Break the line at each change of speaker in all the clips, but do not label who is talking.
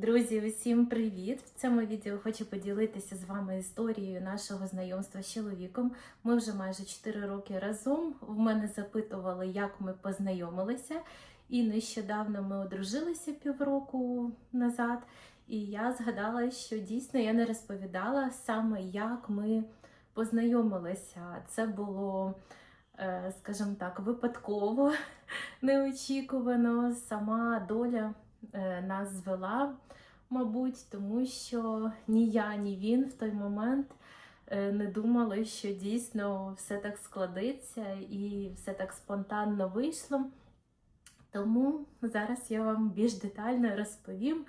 Друзі, усім привіт! В цьому відео хочу поділитися з вами історією нашого знайомства з чоловіком. Ми вже майже 4 роки разом. В мене запитували, як ми познайомилися, і нещодавно ми одружилися півроку назад. І я згадала, що дійсно я не розповідала саме, як ми познайомилися. Це було, е, скажімо так, випадково, неочікувано. Сама доля нас звела, мабуть, тому що ні я, ні він в той момент е, не думали, що дійсно все так складеться і все так спонтанно вийшло. Тому зараз я вам більш детально розповім.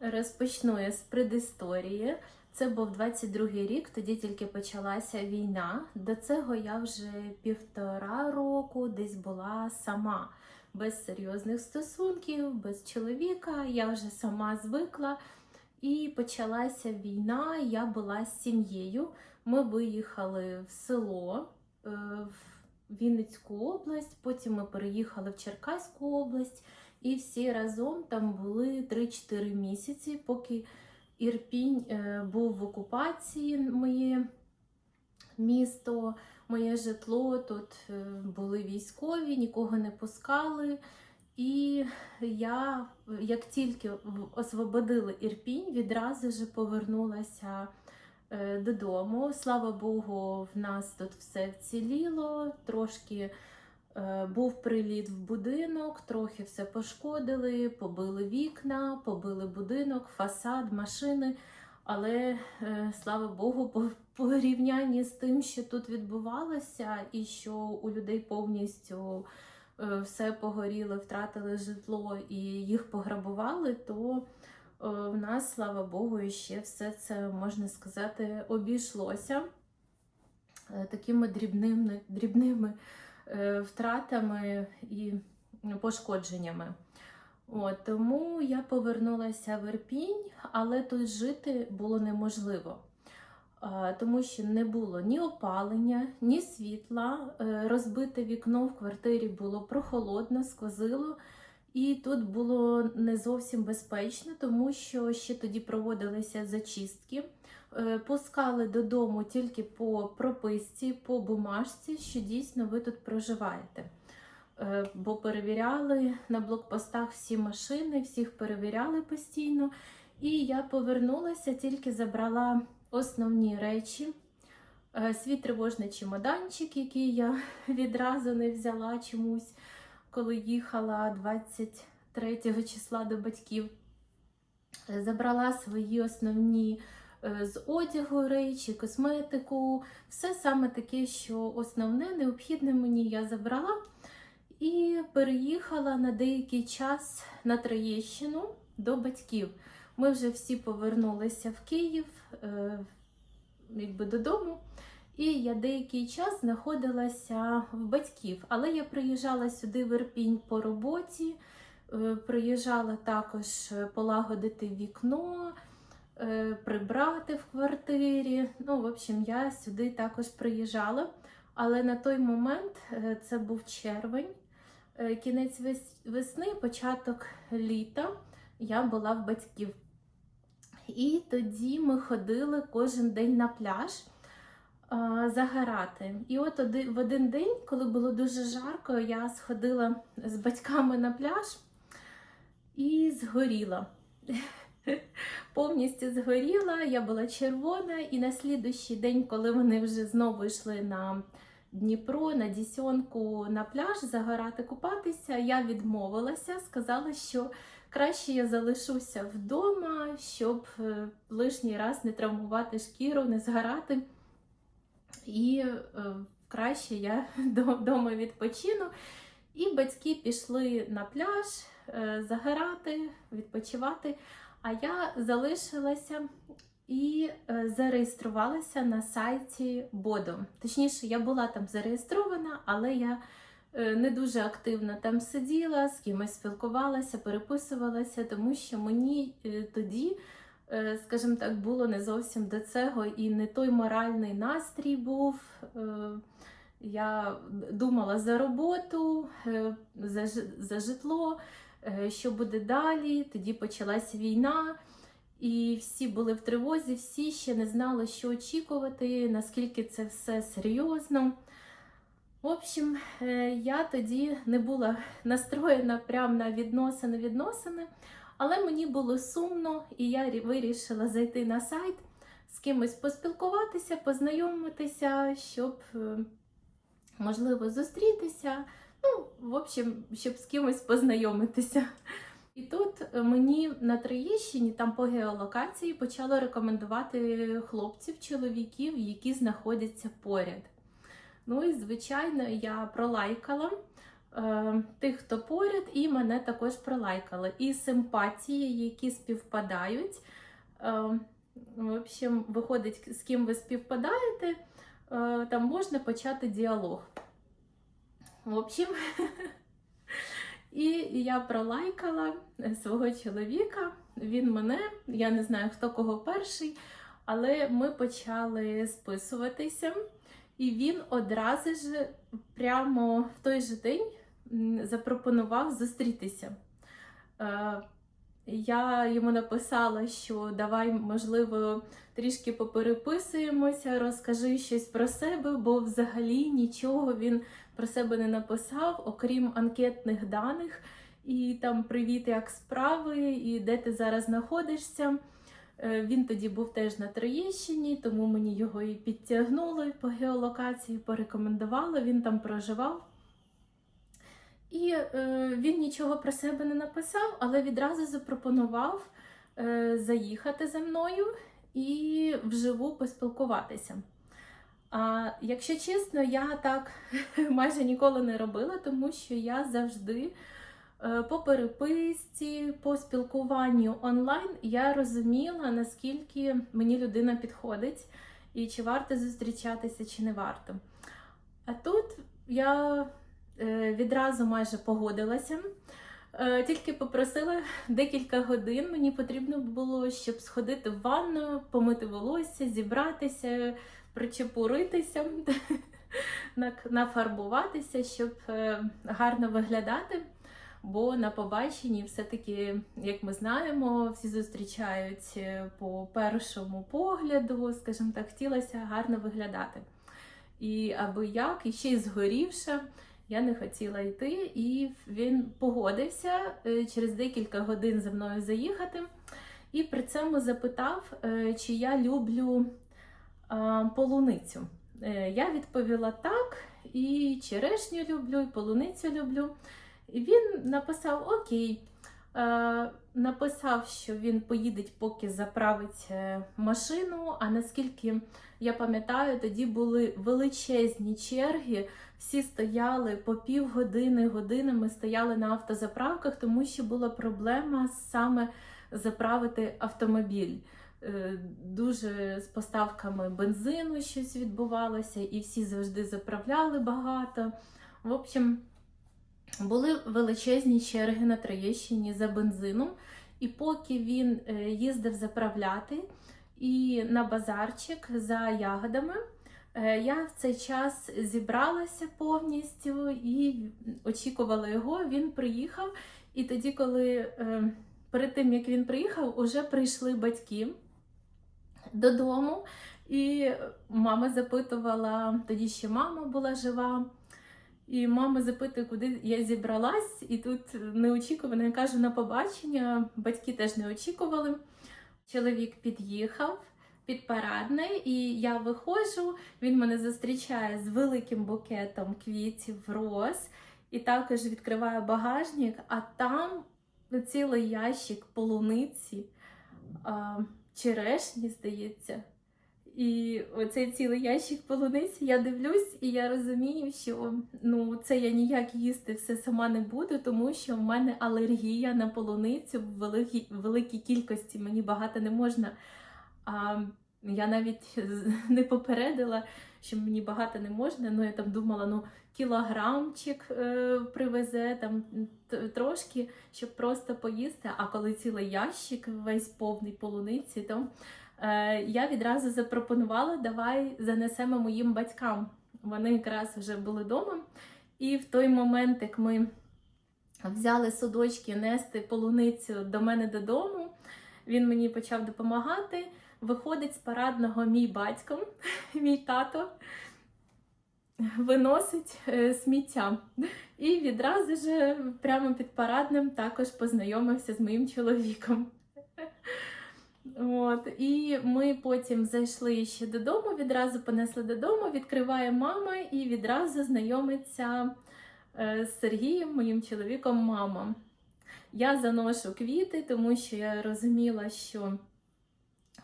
Розпочну я з предісторії. Це був 22-й рік, тоді тільки почалася війна. До цього я вже півтора року десь була сама, без серйозних стосунків, без чоловіка. Я вже сама звикла. І почалася війна. Я була з сім'єю. Ми виїхали в село е, в Вінницьку область, потім ми переїхали в Черкаську область. І всі разом там були 3-4 місяці, поки Ірпінь е, був в окупації, моє місто, моє житло. Тут е, були військові, нікого не пускали. І я, як тільки освободили Ірпінь, відразу ж повернулася е, додому. Слава Богу, в нас тут все вціліло, трошки. Е, Був приліт в будинок, трохи все пошкодили, побили вікна, побили будинок, фасад, машини. Але е, слава Богу, по порівнянні з тим, що тут відбувалося, і що у людей повністю е, все погоріло, втратили житло і їх пограбували, то в нас, слава Богу, ще все це можна сказати обійшлося такими дрібними дрібними. Е, втратами і пошкодженнями. От, Тому я повернулася в Ірпінь, але тут жити було неможливо, тому що не було ні опалення, ні світла. Е, розбите вікно в квартирі було прохолодно, сквозило. І тут було не зовсім безпечно, тому що ще тоді проводилися зачистки. Е, пускали додому тільки по прописці, по бумажці, що дійсно ви тут проживаєте. Е, бо перевіряли на блокпостах всі машини, всіх перевіряли постійно. І я повернулася, тільки забрала основні речі. Е, свій тривожний чемоданчик, який я відразу не взяла чомусь, коли їхала 23 числа до батьків. Забрала свої основні Е, з одягу речі, косметику, все саме таке, що основне, необхідне мені я забрала і переїхала на деякий час на Троєщину до батьків. Ми вже всі повернулися в Київ е, якби додому. І я деякий час знаходилася в батьків, але я приїжджала сюди в Ірпінь по роботі, е, приїжджала також полагодити вікно, Е, прибрати в квартирі. Ну, в общем, я сюди також приїжджала. Але на той момент це був червень, кінець весни, початок літа, я була в батьків. І тоді ми ходили кожен день на пляж загорати. І от в один день, коли було дуже жарко, я сходила з батьками на пляж і згоріла. повністю згоріла, я була червона, і на слідущий день, коли вони вже знову йшли на Дніпро, на Дісьонку на пляж загорати, купатися, я відмовилася, сказала, що краще я залишуся вдома, щоб е, лишній раз не травмувати шкіру, не згорати. І е, краще я вдома відпочину. І батьки пішли на пляж е, загорати, відпочивати. А я залишилася і е, зареєструвалася на сайті Бодо. Точніше, я була там зареєстрована, але я е, не дуже активно там сиділа, з кимось спілкувалася, переписувалася, тому що мені е, тоді, скажімо так, було не зовсім до цього і не той моральний настрій був. Я думала за роботу, за, житло. що буде далі. Тоді почалась війна, і всі були в тривозі, всі ще не знали, що очікувати, наскільки це все серйозно. В общем, е, я тоді не була настроєна прямо на відносини відносини, але мені було сумно, і я вирішила зайти на сайт, з кимось поспілкуватися, познайомитися, щоб, е, можливо, зустрітися. Ну, в общем, щоб з кимось познайомитися. І тут е, мені на Троєщині, там по геолокації, почало рекомендувати хлопців, чоловіків, які знаходяться поряд. Ну і звичайно, я пролайкала е, тих, хто поряд, і мене також пролайкали. І симпатії, які співпадають. Е, в общем, виходить, з ким ви співпадаєте, е, там можна почати діалог. В общем, і я пролайкала свого чоловіка. Він мене, я не знаю, хто кого перший, але ми почали списуватися. І він одразу ж, прямо в той же день, запропонував зустрітися. Я йому написала, що давай, можливо, трішки попереписуємося, розкажи щось про себе, бо взагалі нічого він про себе не написав, окрім анкетних даних. І там привіт, як справи, і де ти зараз знаходишся. Е, Він тоді був теж на Троєщині, тому мені його і підтягнули по геолокації, порекомендували, він там проживав. І е, він нічого про себе не написав, але відразу запропонував е, заїхати за мною і вживу поспілкуватися. А якщо чесно, я так майже ніколи не робила, тому що я завжди е, по переписці, по спілкуванню онлайн я розуміла, наскільки мені людина підходить і чи варто зустрічатися, чи не варто. А тут я відразу майже погодилася. Е, Тільки попросила декілька годин. Мені потрібно було, щоб сходити в ванну, помити волосся, зібратися, причепуритися, нафарбуватися, щоб е, гарно виглядати. Бо на побаченні все-таки, як ми знаємо, всі зустрічають е, по першому погляду, скажімо так, хотілося гарно виглядати. І аби як, і ще й згорівша, я не хотіла йти, і він погодився е, через декілька годин за мною заїхати. І при цьому запитав, е, чи я люблю полуницю. Е, Я відповіла так, і черешню люблю, і полуницю люблю. І він написав Окей. Написав, що він поїде, поки заправить е, машину. А наскільки я пам'ятаю, тоді були величезні черги. Всі стояли по півгодини, годинами стояли на автозаправках, тому що була проблема саме заправити автомобіль. Е, Дуже з поставками бензину щось відбувалося, і всі завжди заправляли багато. В общем, були величезні черги на Троєщині за бензином. І поки він е, їздив заправляти і на базарчик за ягодами, е, я в цей час зібралася повністю і очікувала його. Він приїхав. І тоді, коли е, перед тим як він приїхав, уже прийшли батьки додому. І мама запитувала, тоді ще мама була жива. І мама запитує, куди я зібралась, і тут неочікувано я кажу на побачення. Батьки теж не очікували. Чоловік під'їхав під парадне, і я виходжу. Він мене зустрічає з великим букетом квітів, роз, і також відкриває багажник, а там цілий ящик полуниці, черешні, здається. І оцей цілий ящик полуниці я дивлюсь, і я розумію, що ну це я ніяк їсти все сама не буду, тому що в мене алергія на полуницю в великій, великій кількості. Мені багато не можна. А я навіть не попередила, що мені багато не можна. Ну я там думала, ну кілограмчик е, привезе там трошки, щоб просто поїсти. А коли цілий ящик весь повний полуниці, то я відразу запропонувала, давай занесемо моїм батькам. Вони якраз вже були вдома. І в той момент, як ми взяли судочки нести полуницю до мене додому. Він мені почав допомагати. Виходить з парадного мій батько, мій тато, виносить е, сміття. І відразу ж прямо під парадним також познайомився з моїм чоловіком. От, і ми потім зайшли ще додому, відразу понесли додому, відкриває мама і відразу знайомиться е, з Сергієм, моїм чоловіком, мама. Я заношу квіти, тому що я розуміла, що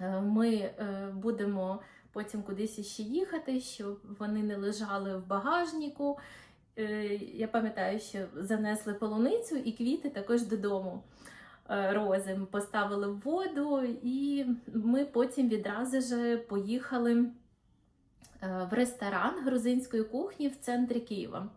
е, ми е, будемо потім кудись іще їхати, щоб вони не лежали в багажнику. Я пам'ятаю, що занесли полуницю і квіти також додому. Е, Рози Ми поставили в воду, і ми потім відразу ж поїхали е, в ресторан грузинської кухні в центрі Києва.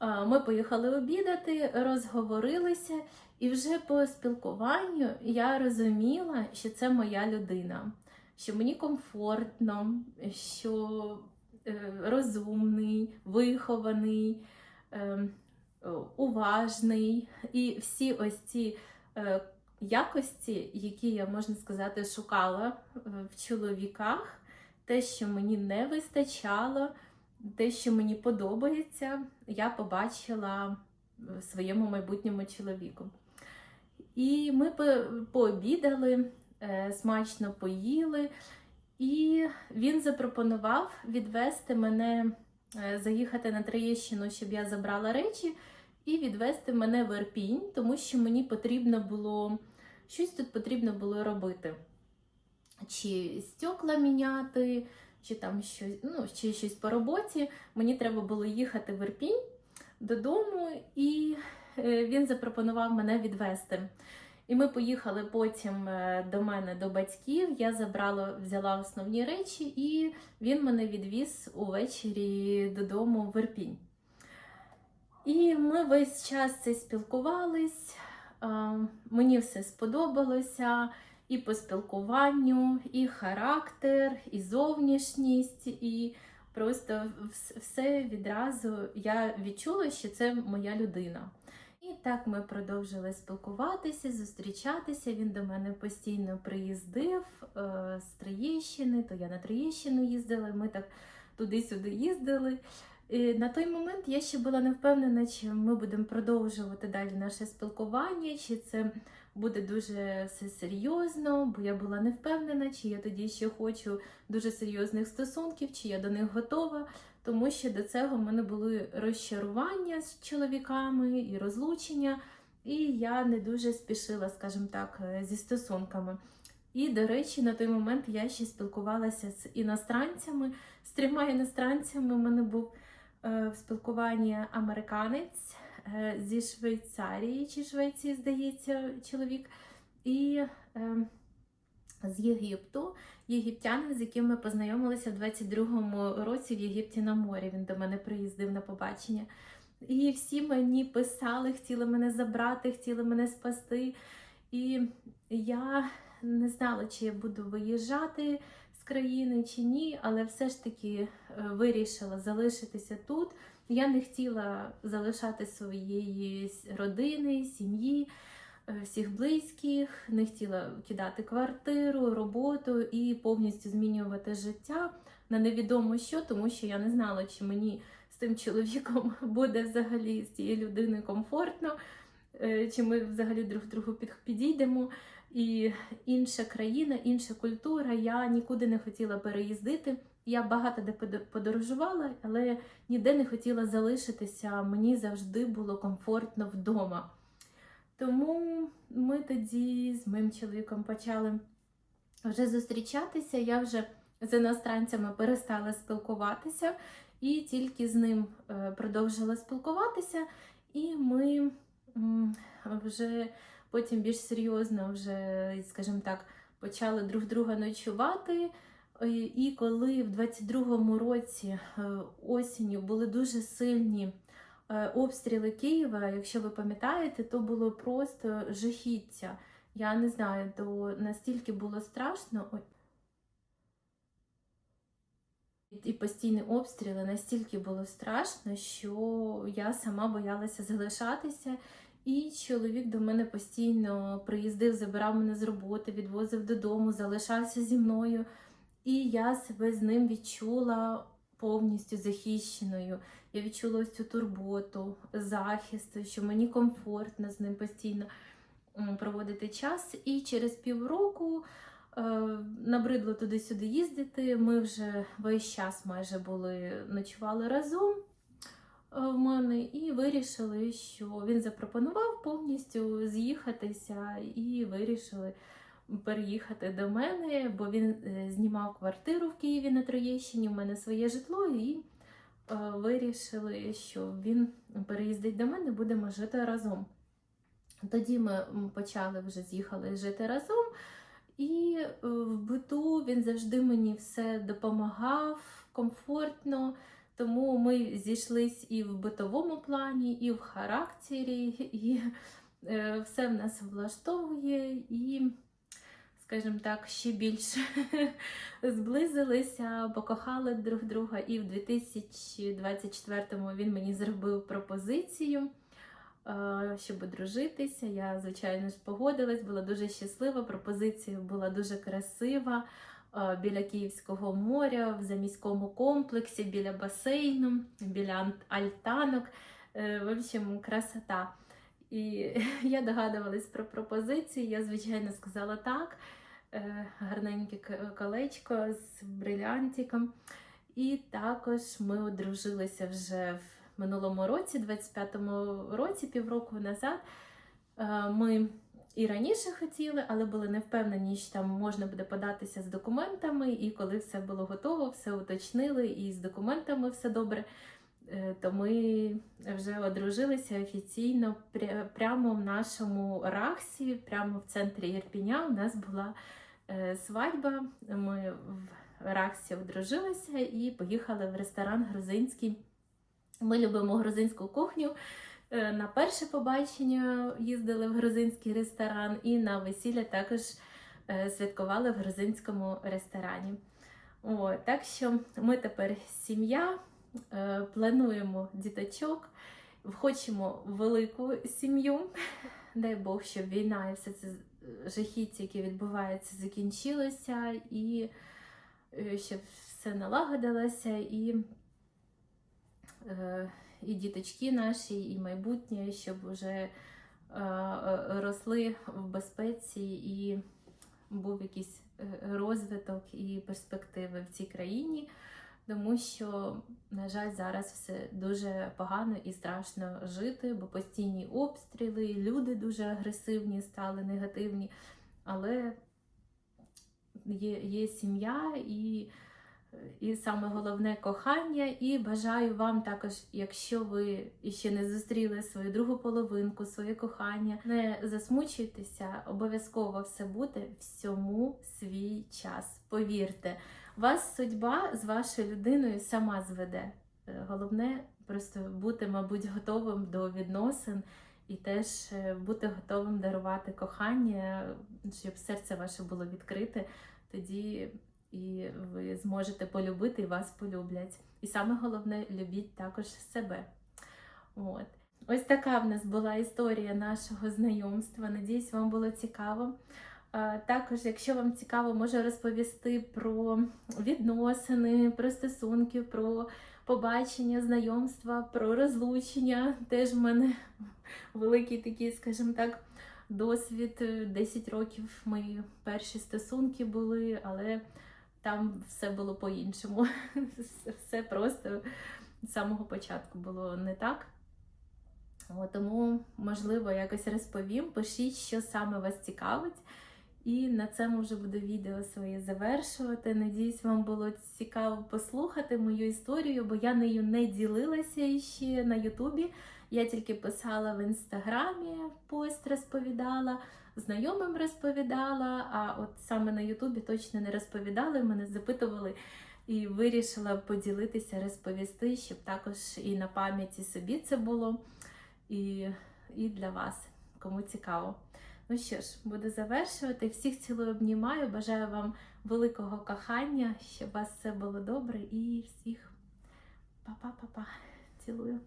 Е, Ми поїхали обідати, розговорилися, і вже по спілкуванню я розуміла, що це моя людина, що мені комфортно, що розумний, вихований, е, уважний. І всі ось ці якості, які я можна сказати, шукала е, в чоловіках, те, що мені не вистачало, те, що мені подобається, я побачила в своєму майбутньому чоловіку. І ми пообідали, е, смачно поїли, і він запропонував відвести мене, е, заїхати на Троєщину, щоб я забрала речі, і відвести мене в Ірпінь, тому що мені потрібно було щось тут потрібно було робити. Чи стекла міняти, чи там щось, ну, чи щось по роботі. Мені треба було їхати в Ірпінь додому, і е, він запропонував мене відвести. І ми поїхали потім е, до мене до батьків. Я забрала, взяла основні речі, і він мене відвіз увечері додому в Ірпінь. І ми весь час це спілкувались. Мені все сподобалося і по спілкуванню, і характер, і зовнішність, і просто все відразу я відчула, що це моя людина. І так ми продовжили спілкуватися, зустрічатися. Він до мене постійно приїздив е, з Троєщини, то я на Троєщину їздила, ми так туди-сюди їздили. І на той момент я ще була не впевнена, чи ми будемо продовжувати далі наше спілкування, чи це буде дуже все серйозно, бо я була не впевнена, чи я тоді ще хочу дуже серйозних стосунків, чи я до них готова. Тому що до цього в мене були розчарування з чоловіками і розлучення, і я не дуже спішила, скажімо так, е, зі стосунками. І, до речі, на той момент я ще спілкувалася з іностранцями, з трьома іностранцями. У мене був в спілкуванні американець е, зі Швейцарії чи Швеції, здається, чоловік, і е, з Єгипту єгиптянин, з яким ми познайомилися в 22-му році в Єгипті на морі. Він до мене приїздив на побачення. І всі мені писали, хотіли мене забрати, хотіли мене спасти. І я не знала, чи я буду виїжджати країни чи ні, але все ж таки е, вирішила залишитися тут. Я не хотіла залишати своєї родини, сім'ї, е, всіх близьких, не хотіла кидати квартиру, роботу і повністю змінювати життя на невідомо що, тому що я не знала, чи мені з тим чоловіком буде взагалі з цією людиною комфортно, е, чи ми взагалі друг другу під- підійдемо. І інша країна, інша культура. Я нікуди не хотіла переїздити. Я багато де подорожувала, але ніде не хотіла залишитися. Мені завжди було комфортно вдома. Тому ми тоді з моїм чоловіком почали вже зустрічатися. Я вже з іностранцями перестала спілкуватися і тільки з ним е, продовжила спілкуватися. І ми вже потім більш серйозно, вже, скажімо так, почали друг друга ночувати. І коли в 22-му році е, осінню були дуже сильні е, обстріли Києва, якщо ви пам'ятаєте, то було просто жахіття. Я не знаю, то настільки було страшно. І постійні обстріли настільки було страшно, що я сама боялася залишатися. І чоловік до мене постійно приїздив, забирав мене з роботи, відвозив додому, залишався зі мною. І я себе з ним відчула повністю захищеною. Я відчула ось цю турботу, захист, що мені комфортно з ним постійно проводити час. І через півроку е, набридло туди-сюди їздити. Ми вже весь час майже були ночували разом в мене і вирішили, що він запропонував повністю з'їхатися, і вирішили переїхати до мене, бо він е, знімав квартиру в Києві на Троєщині. У мене своє житло, і е, вирішили, що він переїздить до мене, будемо жити разом. Тоді ми почали вже з'їхали жити разом. І е, в биту він завжди мені все допомагав комфортно. Тому ми зійшлись і в битовому плані, і в характері, і е, все в нас влаштовує, і, скажімо так, ще більше зблизилися, покохали друг друга. І в 2024-му він мені зробив пропозицію, е, щоб одружитися. Я, звичайно ж, погодилась, була дуже щаслива. Пропозиція була дуже красива біля Київського моря, в заміському комплексі, біля басейну, біля альтанок. Е, В общем, красота. І я догадувалась про пропозицію. Я, звичайно, сказала так. Е, Гарненьке колечко з брилянтиком. І також ми одружилися вже в минулому році, 25-му році, півроку назад. Е, Ми і раніше хотіли, але були не впевнені, що там можна буде податися з документами. І коли все було готово, все уточнили, і з документами все добре. е, То ми вже одружилися офіційно прямо в нашому Рахсі, прямо в центрі Єрпіня. У нас була е, свадьба. Ми в Рахсі одружилися і поїхали в ресторан грузинський. Ми любимо грузинську кухню. Е, На перше побачення їздили в грузинський ресторан, і на весілля також е, святкували в грузинському ресторані. О, так що ми тепер сім'я, е, плануємо діточок, хочемо велику сім'ю. Дай Бог, щоб війна і все це жахіття, яке відбувається, закінчилося, і щоб все налагодилося, і і діточки наші, і майбутнє, щоб вже е, е, росли в безпеці і був якийсь е, розвиток і перспективи в цій країні, тому що, на жаль, зараз все дуже погано і страшно жити, бо постійні обстріли, люди дуже агресивні стали, негативні, але є, є сім'я і і саме головне кохання. І бажаю вам також, якщо ви ще не зустріли свою другу половинку, своє кохання, не засмучуйтеся, обов'язково все буде всьому свій час. Повірте, вас судьба з вашою людиною сама зведе. Е, Головне просто бути, мабуть, готовим до відносин. І теж е, бути готовим дарувати кохання, щоб серце ваше було відкрите, тоді і ви зможете полюбити, і вас полюблять. І саме головне, любіть також себе. От. Ось така в нас була історія нашого знайомства. Надіюсь, вам було цікаво. Також, якщо вам цікаво, можу розповісти про відносини, про стосунки, про побачення, знайомства, про розлучення. Теж в мене великий такий, скажімо так, досвід. 10 років мої перші стосунки були, але там все було по-іншому. Все просто з самого початку було не так. Тому, можливо, якось розповім. Пишіть, що саме вас цікавить. І на цьому вже буду відео своє завершувати. Надіюсь, вам було цікаво послухати мою історію, бо я нею не ділилася ще на Ютубі. Я тільки писала в інстаграмі, пост розповідала, знайомим розповідала, а от саме на Ютубі точно не розповідали, мене запитували і вирішила поділитися, розповісти, щоб також і на пам'яті собі це було, і, і для вас, кому цікаво. Ну що ж, буду завершувати. Всіх цілую обнімаю. Бажаю вам великого кохання, щоб у вас все було добре і всіх па-па-па-па. Цілую.